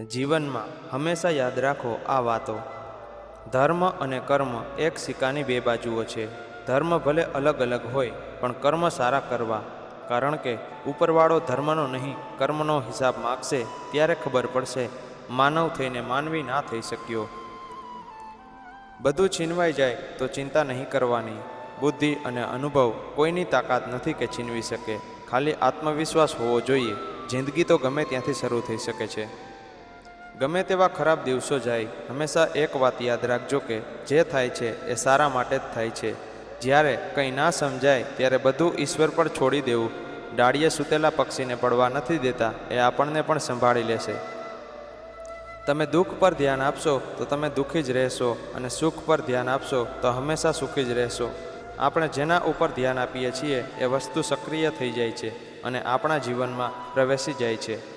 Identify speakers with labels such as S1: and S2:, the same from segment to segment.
S1: જીવનમાં હંમેશા યાદ રાખો આ વાતો. ધર્મ અને કર્મ એક સિક્કાની બે બાજુઓ છે. ધર્મ ભલે અલગ અલગ હોય, પણ કર્મ સારા કરવા. કારણ કે, ઉપરવાળો ધર્મનો નહીં, કર્મનો હિસાબ માગશે ત્યારે ખબર પડશે, માનવ થઈને માનવી ના થઈ શક્યો. બધું છીનવાઈ જાય તો ચિંતા નહીં કરવાની. બુદ્ધિ અને અનુભવ કોઈની તાકાત નથી કે છીનવી શકે. ખાલી આત્મવિશ્વાસ હોવો જોઈએ. જિંદગી તો ગમે ત્યાંથી શરૂ થઈ શકે છે. ગમે તેવા ખરાબ દિવસો જાય, હંમેશા એક વાત યાદ રાખજો કે જે થાય છે એ સારા માટે જ થાય છે. જ્યારે કંઈ ના સમજાય, ત્યારે બધું ઈશ્વર પર છોડી દેવું. ડાળીએ સૂતેલા પક્ષીને પડવા નથી દેતા, એ આપણને પણ સંભાળી લેશે. તમે દુઃખ પર ધ્યાન આપશો, તો તમે દુઃખી જ રહેશો અને સુખ પર ધ્યાન આપશો, તો હંમેશા સુખી જ રહેશો. આપણે જેના ઉપર ધ્યાન આપીએ છીએ, એ વસ્તુ સક્રિય થઈ જાય છે અને આપણા જીવનમાં પ્રવેશી જાય છે.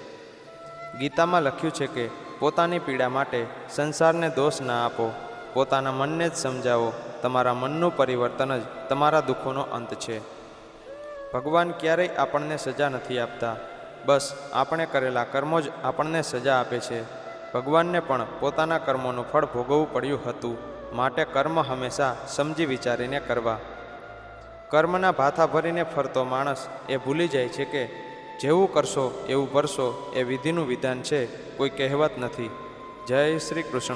S1: ગીતામાં લખ્યું છે કે પોતાની પીડા માટે સંસારને દોષ ના આપો. પોતાના મનને જ સમજાવો. તમારા મનનું પરિવર્તન જ તમારા દુઃખોનો અંત છે. ભગવાન ક્યારેય આપણને સજા નથી આપતા. બસ, આપણે કરેલા કર્મો જ આપણને સજા આપે છે. ભગવાનને પણ પોતાના કર્મોનું ફળ ભોગવવું પડ્યું હતું. માટે કર્મ હંમેશા સમજી વિચારીને કરવા. કર્મના ભાથા ભરીને ફરતો માણસ એ ભૂલી જાય છે કે જેવું કરશો એવું ભરશો એ વિધિનું વિધાન છે કોઈ કહેવત નથી. જય શ્રી કૃષ્ણ.